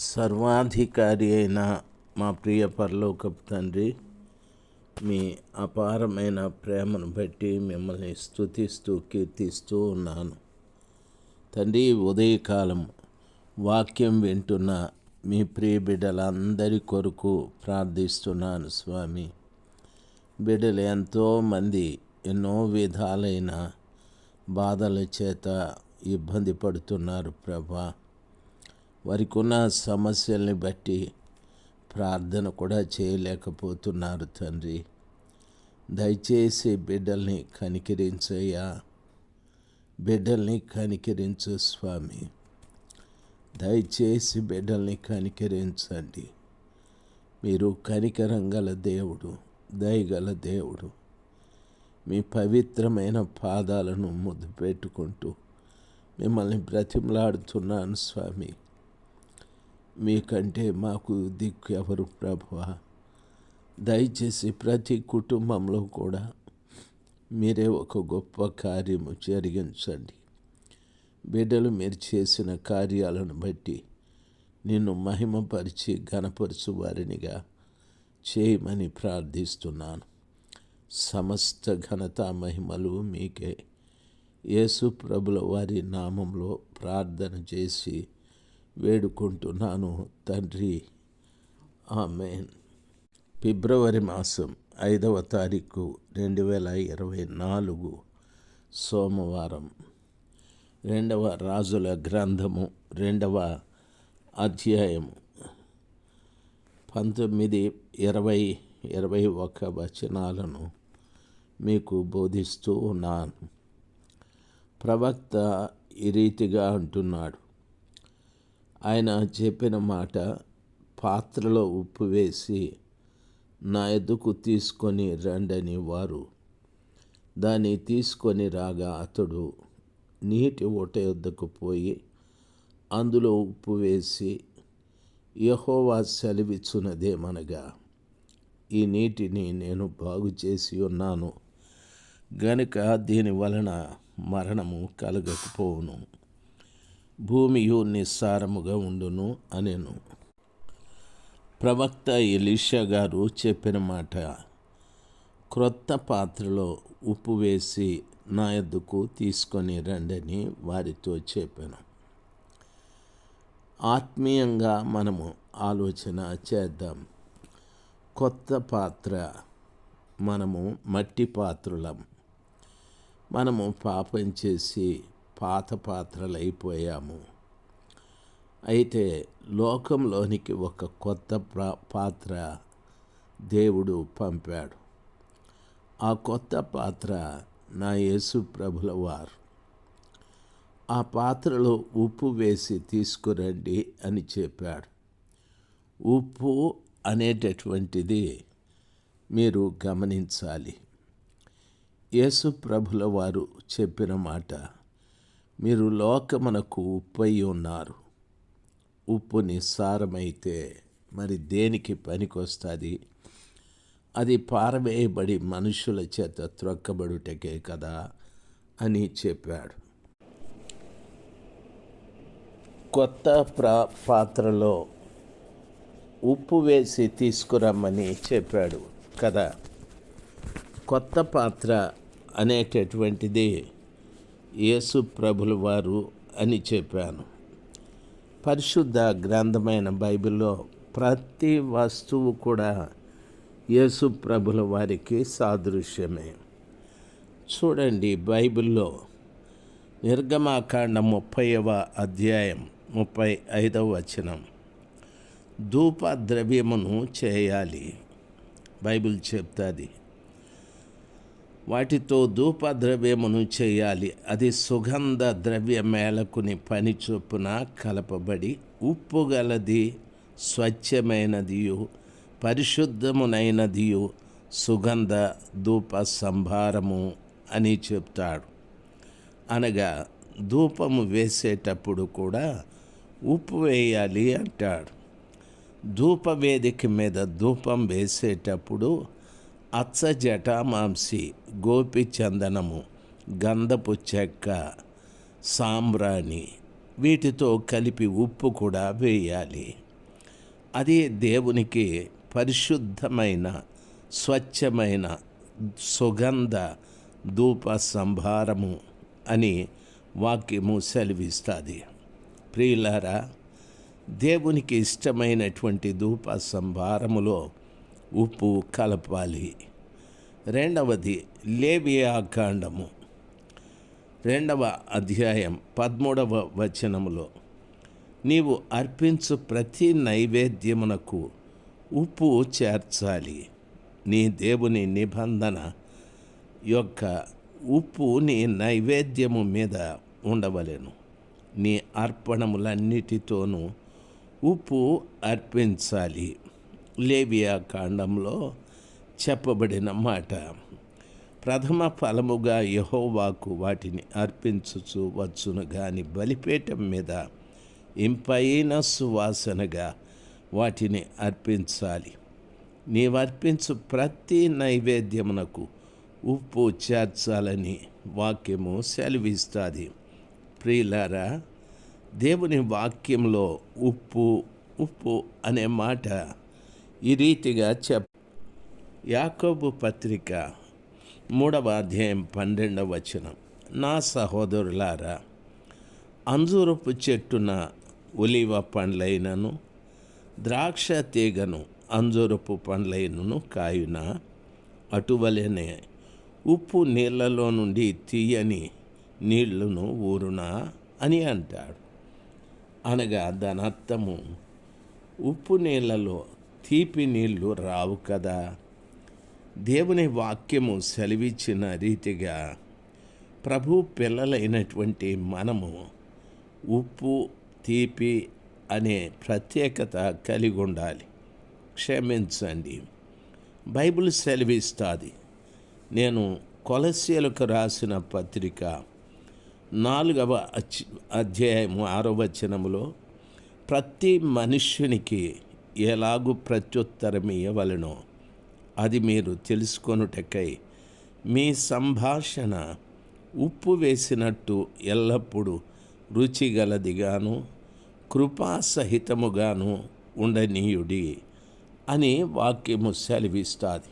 సర్వాధికారి అయిన మా ప్రియ పరలోకపు తండ్రి మీ అపారమైన ప్రేమను బట్టి మిమ్మల్ని స్థుతిస్తూ కీర్తిస్తూ ఉన్నాను. తండ్రి ఉదయకాలం వాక్యం వింటున్న మీ ప్రియ బిడ్డలందరి కొరకు ప్రార్థిస్తున్నాను స్వామి. బిడ్డలు ఎంతోమంది ఎన్నో విధాలైన బాధల చేత ఇబ్బంది పడుతున్నారు ప్రభా. వారికి ఉన్న సమస్యల్ని బట్టి ప్రార్థన కూడా చేయలేకపోతున్నారు తండ్రి. దయచేసి బిడ్డల్ని కనికరించయ్యా. బిడ్డల్ని కనికరించు స్వామి. దయచేసి బిడ్డల్ని కనికరించండి. మీరు కనికరం గల దేవుడు దయగల దేవుడు. మీ పవిత్రమైన పాదాలను ముద్దు పెట్టుకుంటూ మిమ్మల్ని బ్రతిమలాడుతున్నాను స్వామి. మీకంటే మాకు దిక్కు ఎవరు ప్రభువా? దయచేసి ప్రతి కుటుంబంలో కూడా మీరే ఒక గొప్ప కార్యము జరిగించండి. బిడ్డలు మీరు చేసిన కార్యాలను బట్టి నిన్ను మహిమపరిచి ఘనపరచు వారినిగా చేయమని ప్రార్థిస్తున్నాను. సమస్త ఘనత మహిమలు మీకే. యేసు ప్రభుల వారి నామంలో ప్రార్థన చేసి వేడుకుంటున్నాను తండ్రి. ఆమెన్. ఫిబ్రవరి మాసం ఐదవ తారీఖు రెండు వేల ఇరవై నాలుగు సోమవారం. రెండవ రాజుల గ్రంథము రెండవ అధ్యాయము పంతొమ్మిది ఇరవై ఇరవై ఒక వచనాలను మీకు బోధిస్తూ ఉన్నాను. ప్రవక్త ఈ రీతిగా అంటున్నాడు. ఆయన చెప్పిన మాట పాత్రలో ఉప్పు వేసి నా ఎద్దుకు తీసుకొని రండని వారు. దాన్ని తీసుకొని రాగా అతడు నీటి ఊట యొద్దకు పోయి అందులో ఉప్పు వేసి యహోవా సెలవిచ్చున్నదేమనగా ఈ నీటిని నేను బాగు చేసి ఉన్నాను. గనుక దీని వలన మరణము కలగకపోవును. భూమియు నిస్సారముగా ఉండును అనెను. ప్రవక్త ఎలీషా గారు చెప్పిన మాట క్రొత్త పాత్రలో ఉప్పు వేసి నా ఎద్దుకు తీసుకొని రండని వారితో చెప్పాను. ఆత్మీయంగా మనము ఆలోచన చేద్దాం. కొత్త పాత్ర మనము మట్టి పాత్రలం. మనము పాపం చేసి పాత పాత్రలైపోయాము అయితే లోకంలోనికి ఒక కొత్త పాత్ర దేవుడు పంపాడు. ఆ కొత్త పాత్ర నా యేసు ప్రభుల వారు. ఆ పాత్రలో ఉప్పు వేసి తీసుకురండి అని చెప్పాడు. ఉప్పు అనేటటువంటిది మీరు గమనించాలి. యేసు ప్రభుల వారు చెప్పిన మాట మీరు లోకమునకు ఉప్పై ఉన్నారు. ఉప్పు నిస్సారమైతే మరి దేనికి పనికొస్తుంది? అది పారవేయబడి మనుషుల చేత త్రొక్కబడుటకే కదా అని చెప్పాడు. కొత్త ప్రా పాత్రలో ఉప్పు వేసి తీసుకురమ్మని చెప్పాడు కదా. కొత్త పాత్ర అనేటటువంటిది యేసు ప్రభుల వారు అని చెప్పాను. పరిశుద్ధ గ్రంథమైన బైబిల్లో ప్రతి వస్తువు కూడా యేసు ప్రభుల వారికి సాదృశ్యమే. చూడండి బైబిల్లో నిర్గమాకాండ ముప్పైవ అధ్యాయం ముప్పై ఐదవ వచనం. ధూప ద్రవ్యమును చేయాలి. బైబిల్ చెప్తుంది. వాటితో ధూప ద్రవ్యమును చేయాలి. అది సుగంధ ద్రవ్య మేళకుని పని చొప్పున కలపబడి ఉప్పు గలది స్వచ్ఛమైనదియు పరిశుద్ధమునైనదియు సుగంధ ధూప సంభారము అని చెప్తాడు. అనగా ధూపము వేసేటప్పుడు కూడా ఉప్పు వేయాలి అంటాడు. ధూప వేదిక మీద ధూపం వేసేటప్పుడు అచ్చ జటామాంసి గోపి చందనము గంధపు చెక్క సాంబ్రాణి వీటితో కలిపి ఉప్పు కూడా వేయాలి. అది దేవునికి పరిశుద్ధమైన స్వచ్ఛమైన సుగంధ ధూప సంభారము అని వాక్యము సెలవిస్తుంది. ప్రియులారా దేవునికి ఇష్టమైనటువంటి ధూప సంభారములో ఉప్పు కలపాలి. రెండవది లేవియా కాండము రెండవ అధ్యాయం పదమూడవ వచనములో నీవు అర్పించు ప్రతి నైవేద్యమునకు ఉప్పు చేర్చాలి. నీ దేవుని నిబంధన యొక్క ఉప్పు నీ నైవేద్యము మీద ఉండవలెను. నీ అర్పణములన్నిటితోనూ ఉప్పు అర్పించాలి. లేవియా కాండంలో చెప్పబడిన మాట. ప్రథమ ఫలముగా యహోవాకు వాటిని అర్పించుచు వచ్చును గాని బలిపీఠం మీద ఇంపైన సువాసనగా వాటిని అర్పించాలి. నీవర్పించు ప్రతి నైవేద్యమునకు ఉప్పు చేర్చాలని వాక్యము సెలవిస్తుంది. ప్రియులారా దేవుని వాక్యంలో ఉప్పు ఉప్పు అనే మాట ఈ రీతిగా చెప్ యాకోబు పత్రిక మూడవ అధ్యాయం పన్నెండవ వచనం. నా సహోదరులారా అంజూరపు చెట్టున ఒలివ పండ్లైనను ద్రాక్ష తీగను అంజూరపు పండ్లైనను కాయున అటువలనే ఉప్పు నీళ్ళలో నుండి తీయని నీళ్ళను ఊరునా అని అంటాడు. అనగా దాని అర్థము ఉప్పు నీళ్ళలో తీపి నీళ్ళు రావు కదా. దేవుని వాక్యము సెలవిచ్చిన రీతిగా ప్రభు పిల్లలైనటువంటి మనము ఉప్పు తీపి అనే ప్రత్యేకత కలిగి ఉండాలి. క్షమించండి. బైబిల్ సెలవిస్తుంది. నేను కొలసీలకు రాసిన పత్రిక నాలుగవ అధ్యాయము ఆరో వచనములో ప్రతి మనుష్యునికి ఎలాగూ ప్రత్యుత్తరం ఇవ్వవలనో అది మీరు తెలుసుకొనుటకై మీ సంభాషణ ఉప్పు వేసినట్టు ఎల్లప్పుడూ రుచిగలదిగాను కృపాసహితముగాను ఉండనీయుడి అని వాక్యము సెలవిస్తుంది.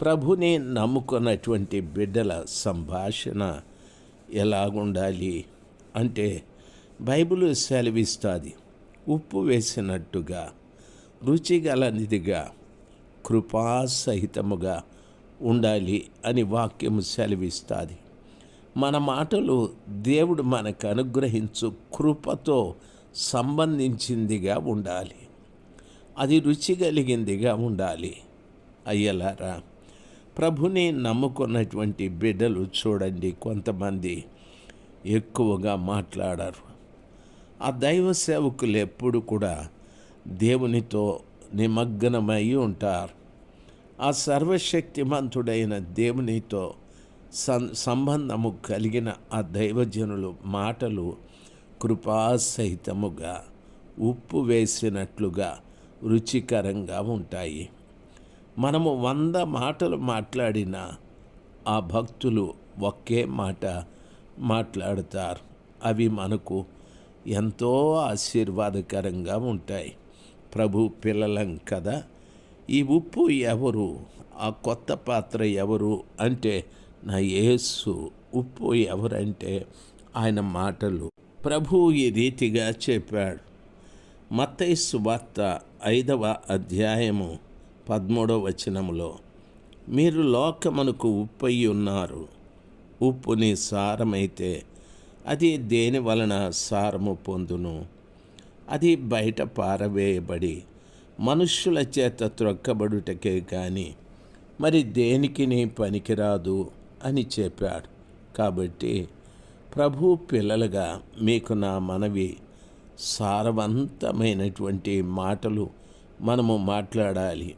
ప్రభుని నమ్ముకున్నటువంటి బిడ్డల సంభాషణ ఎలాగుండాలి అంటే బైబిల్ సెలవిస్తుంది ఉప్పు వేసినట్టుగా రుచిగలనిదిగా కృపాసహితముగా ఉండాలి అని వాక్యము సెలవిస్తుంది. మన మాటలు దేవుడు మనకు అనుగ్రహించు కృపతో సంబంధించిందిగా ఉండాలి. అది రుచి కలిగిందిగా ఉండాలి. అయ్యలారా ప్రభుని నమ్ముకున్నటువంటి బిడ్డలు చూడండి కొంతమంది ఎక్కువగా మాట్లాడారు. ఆ దైవ సేవకులు ఎప్పుడు కూడా దేవునితో నిమగ్నమై ఉంటారు. ఆ సర్వశక్తిమంతుడైన దేవునితో సం సంబంధము కలిగిన ఆ దైవజనులు మాటలు కృపాసహితముగా ఉప్పు వేసినట్లుగా రుచికరంగా ఉంటాయి. మనము వంద మాటలు మాట్లాడిన ఆ భక్తులు ఒకే మాట మాట్లాడతారు. అవి మనకు ఎంతో ఆశీర్వాదకరంగా ఉంటాయి. ప్రభు పిల్లలం కదా. ఈ ఉప్పు ఎవరు? ఆ కొత్త పాత్ర ఎవరు? అంటే నా యేసు ఉప్పు ఎవరంటే ఆయన మాటలు ప్రభు ఈ రీతిగా చెప్పాడు. మత్తైసు వార్త ఐదవ అధ్యాయము పదమూడవ వచనములో మీరు లోకమునకు ఉప్పై ఉన్నారు. ఉప్పుని సారమైతే అది దేని వలన సారము పొందును? అది బయట పారవేయబడి మనుష్యుల చేత త్రొక్కబడుటకే కానీ మరి దేనికి పనికిరాదు అని చెప్పాడు. కాబట్టి ప్రభు పిల్లలుగా మీకు నా మనవి సారవంతమైనటువంటి మాటలు మనము మాట్లాడాలి.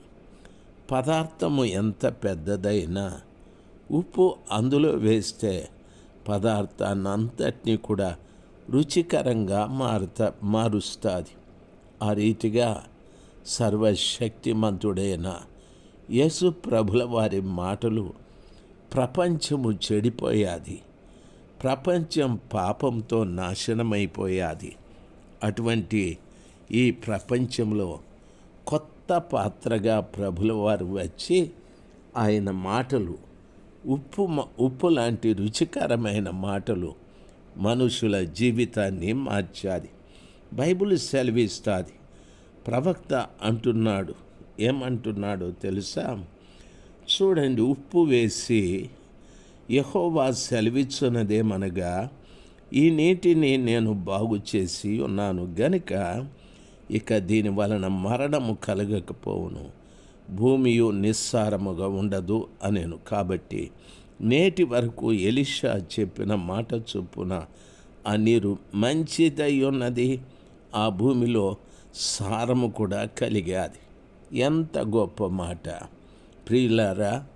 పదార్థము ఎంత పెద్దదైనా ఉప్పు అందులో వేస్తే పదార్థాన్ని అంతటినీ కూడా రుచికరంగా మారుత మారుస్తుంది. ఆ రీతిగా సర్వశక్తిమంతుడైన యేసు ప్రభుల వారి మాటలు ప్రపంచము చెడిపోయాది. ప్రపంచం పాపంతో నాశనమైపోయాది. అటువంటి ఈ ప్రపంచంలో కొత్త పాత్రగా ప్రభుల వారు వచ్చి ఆయన మాటలు ఉప్పు ఉప్పు లాంటి రుచికరమైన మాటలు మనుషుల జీవితాన్ని మార్చాది. బైబిల్ సెలవిస్తుంది. ప్రవక్త అంటున్నాడు. ఏమంటున్నాడో తెలుసా? చూడండి ఉప్పు వేసి యహోవా సెలవిచ్చున్నదేమనగా ఈ నీటిని నేను బాగు చేసి ఉన్నాను. గనుక ఇక దీని వలన మరణము కలగకపోవును. భూమియు నిస్సారముగా ఉండదు అనేను. కాబట్టి నేటి వరకు ఎలిషా చెప్పిన మాట చొప్పున ఆ నీరు మంచిదై ఉన్నది. ఆ భూమిలో సారము కూడా కలిగాది. ఎంత గొప్ప మాట. ప్రియులారా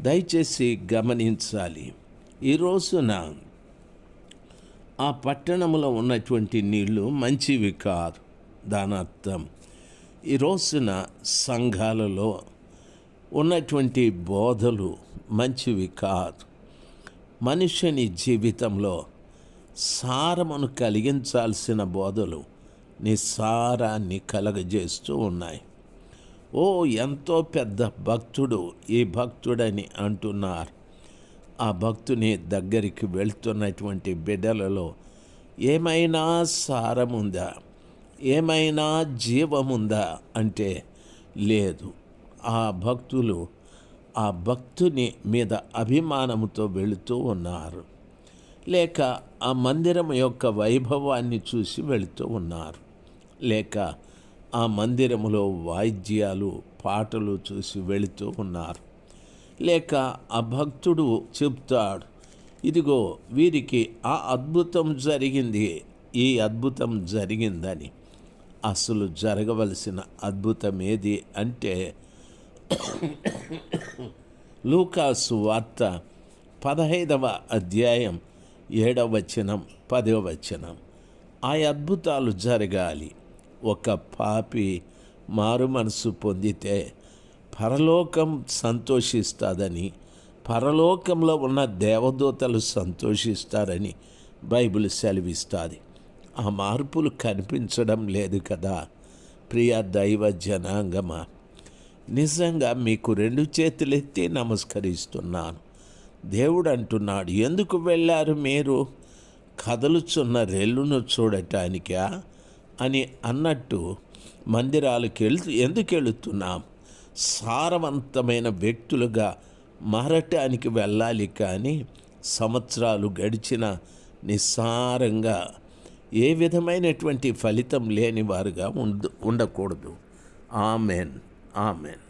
దయచేసి గమనించాలి. ఈ రోజున ఆ పట్టణంలో ఉన్నటువంటి నీళ్ళు మంచివి కాదు. దాని అర్థం ఈ రోజున సంఘాలలో ఉన్నటువంటి బోధలు మంచివి కాదు. మనిషిని జీవితంలో సారమును కలిగించాల్సిన బోధలు నిస్సారాన్ని కలగజేస్తూ ఉన్నాయి. ఓ ఎంతో పెద్ద భక్తుడు ఈ భక్తుడని అంటున్నారు. ఆ భక్తుని దగ్గరికి వెళ్తున్నటువంటి బిడ్డలలో ఏమైనా సారముందా? ఏమైనా జీవముందా? అంటే లేదు. ఆ భక్తులు ఆ భక్తుని మీద అభిమానముతో వెళుతూ ఉన్నారు. లేక ఆ మందిరం యొక్క వైభవాన్ని చూసి వెళుతూ ఉన్నారు. లేక ఆ మందిరములో వాయిద్యాలు పాటలు చూసి వెళుతూ ఉన్నారు. లేక ఆ భక్తుడు చెప్తాడు ఇదిగో వీరికి ఆ అద్భుతం జరిగింది ఈ అద్భుతం జరిగిందని. అసలు జరగవలసిన అద్భుతం ఏది అంటే లూకాసు వార్త పదహైదవ అధ్యాయం ఏడవ వచనం పదవ వచనం. ఆ అద్భుతాలు జరగాలి. ఒక పాపి మారు మనసు పొందితే పరలోకం సంతోషిస్తుందని పరలోకంలో ఉన్న దేవదూతలు సంతోషిస్తారని బైబిల్ సెలవిస్తుంది. ఆ మార్పులు కనిపించడం లేదు కదా. ప్రియ దైవ జనాంగమా నిజంగా మీకు రెండు చేతులెత్తి నమస్కరిస్తున్నాను. దేవుడు అంటున్నాడు ఎందుకు వెళ్ళారు మీరు? కదలుచున్న రెల్లును చూడటానికా? అని అన్నట్టు మందిరాలకు వెళ్తూ ఎందుకు వెళుతున్నాం? సారవంతమైన వ్యక్తులుగా మారటానికి వెళ్ళాలి కానీ సంవత్సరాలు గడిచిన నిస్సారంగా ఏ విధమైనటువంటి ఫలితం లేని వారుగా ఉండ ఉండకూడదు. ఆమెన్. ఆమెన్